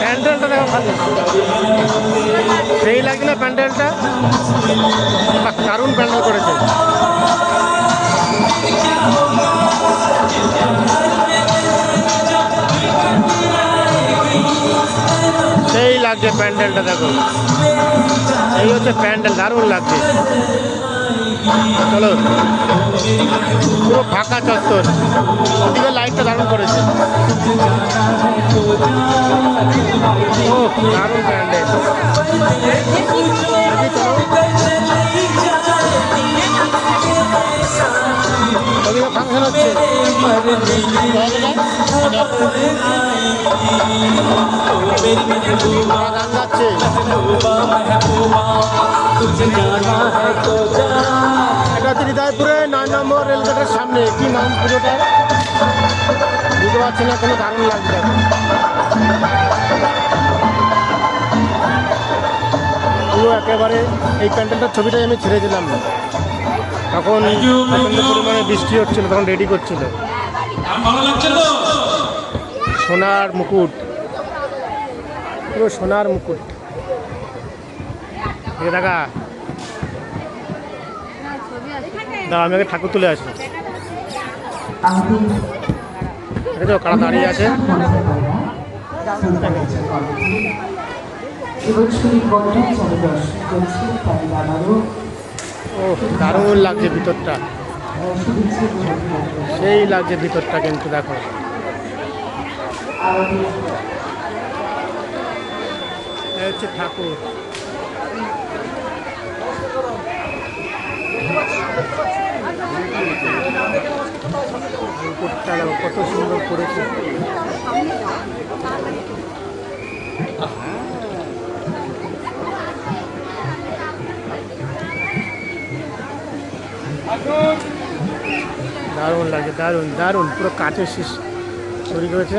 প্যান্ডেলটা দেখো খালি সেই লাগছে না প্যান্ডেলটা দারুণ প্যান্ডেল করেছে। সেই লাগছে প্যান্ডেলটা দেখো। এই হচ্ছে প্যান্ডেল দারুণ লাগছে। চলো। পুরো ফাঁকা চত্বর। দারুণ ওদিকে ফাংশন হচ্ছে এটা নয় নম্বর রেলগেটের সামনে। কি নাম পুজোটার? বুঝতে পারছি না, কোনো দারুণ লাগছে পুরো একেবারে এই প্যান্ডেলটার ছবিটাই আমি ছেড়ে দিলাম। তখন প্রচণ্ড পরিমাণে বৃষ্টি হচ্ছিল তখন রেডি করছিল। ভালো লাগছে তো? সোনার মুকুট। পুরো সোনার মুকুট। দেখা। দাঁড়া আমি আগে ঠাকুর তুলে আসি। দেখো কারা দাঁড়িয়ে আছে? চালু দর্শন করছে তাই দারুণ লাগছে ভিতরটা। শুভেচ্ছা সেই লাগছে ভিতরটা কিন্তু দেখো। হচ্ছে ঠাকুর। দেখো কত সুন্দর করেছে। দারুণ লাগে দারুণ দারুণ পুরো কাঠের শীষ তৈরি করেছে।